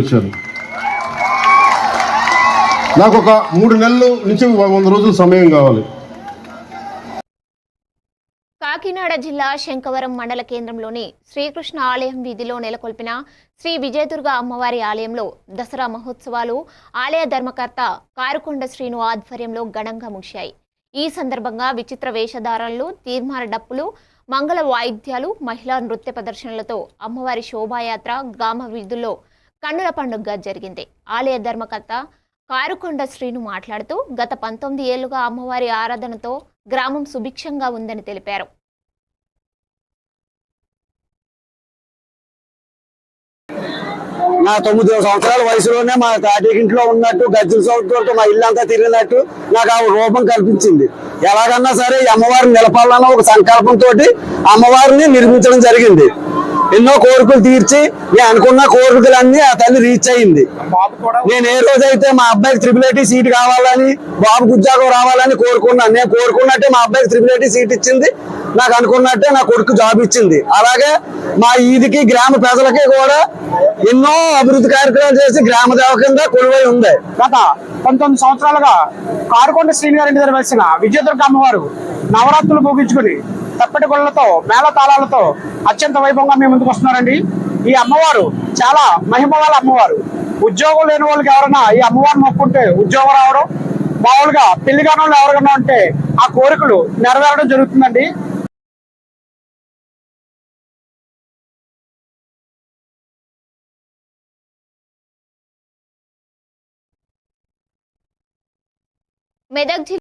వచ్చాను. నాకు ఒక మూడు నెలలు నుంచి వంద రోజులు సమయం కావాలి. కాకినాడ జిల్లా శంకవరం మండల కేంద్రంలోని శ్రీకృష్ణ ఆలయం వీధిలో నెలకొల్పిన శ్రీ విజయదుర్గ అమ్మవారి ఆలయంలో దసరా మహోత్సవాలు ఆలయ ధర్మకర్త కారుకొండ శ్రీను ఆధ్వర్యంలో ఘనంగా ముగిశాయి. ఈ సందర్భంగా విచిత్ర వేషధారణలు తీర్మాన డప్పులు మంగళ వాయిద్యాలు మహిళా నృత్య ప్రదర్శనలతో అమ్మవారి శోభాయాత్ర గ్రామ వీధుల్లో కన్నుల పండుగగా జరిగింది. ఆలయ ధర్మకర్త కారుకొండ శ్రీను మాట్లాడుతూ గత పంతొమ్మిది ఏళ్ళుగా అమ్మవారి ఆరాధనతో గ్రామం సుభిక్షంగా ఉందని తెలిపారు. నా తొమ్మిది సంవత్సరాల వయసులోనే మా తాటికింట్లో ఉన్నట్టు గజ్జల సౌత్తో మా ఇల్లు అంతా తిరిగినట్టు నాకు ఆ రూపం కల్పించింది. ఎలాగన్నా సరే ఈ అమ్మవారిని నిలపాలన్న ఒక సంకల్పంతో అమ్మవారిని నిర్మించడం జరిగింది. ఎన్నో కోరికలు తీర్చి నేను అనుకున్న కోరికలన్నీ ఆ తల్లి రీచ్ అయింది. నేను ఏ రోజైతే మా అబ్బాయికి త్రిపుల్ ఐటీ సీట్ కావాలని బాబుకు ఉద్యోగం రావాలని కోరుకున్నాను నేను కోరుకున్నట్టే మా అబ్బాయికి త్రిపుల్ ఐటీ సీట్ ఇచ్చింది. నాకు అనుకున్నట్టే నా కొడుకు జాబ్ ఇచ్చింది. అలాగే మా ఈదికి గ్రామ ప్రజలకి కూడా ఎన్నో అభివృద్ధి కార్యక్రమాలు చేసి గ్రామ దేవ కింద కొలువై ఉంది. గత పంతొమ్మిది సంవత్సరాలుగా కారుకొండ శ్రీని గారి ఇంటి దగ్గర విజయదుర్గ అమ్మవారు నవరాత్రులు ముగించుకుని తప్పటి గుళ్ళతో మేళ తాళాలతో అత్యంత వైభవంగా మేము ముందుకు వస్తున్నారండి. ఈ అమ్మవారు చాలా మహిమ వాళ్ళ అమ్మవారు. ఉద్యోగం లేని వాళ్ళకి ఎవరైనా ఈ అమ్మవారిని మొక్కుంటే ఉద్యోగం రావడం మామూలుగా పెళ్ళి కాని వాళ్ళు ఎవరికైనా ఉంటే ఆ కోరికలు నెరవేరడం జరుగుతుందండి. మెదక్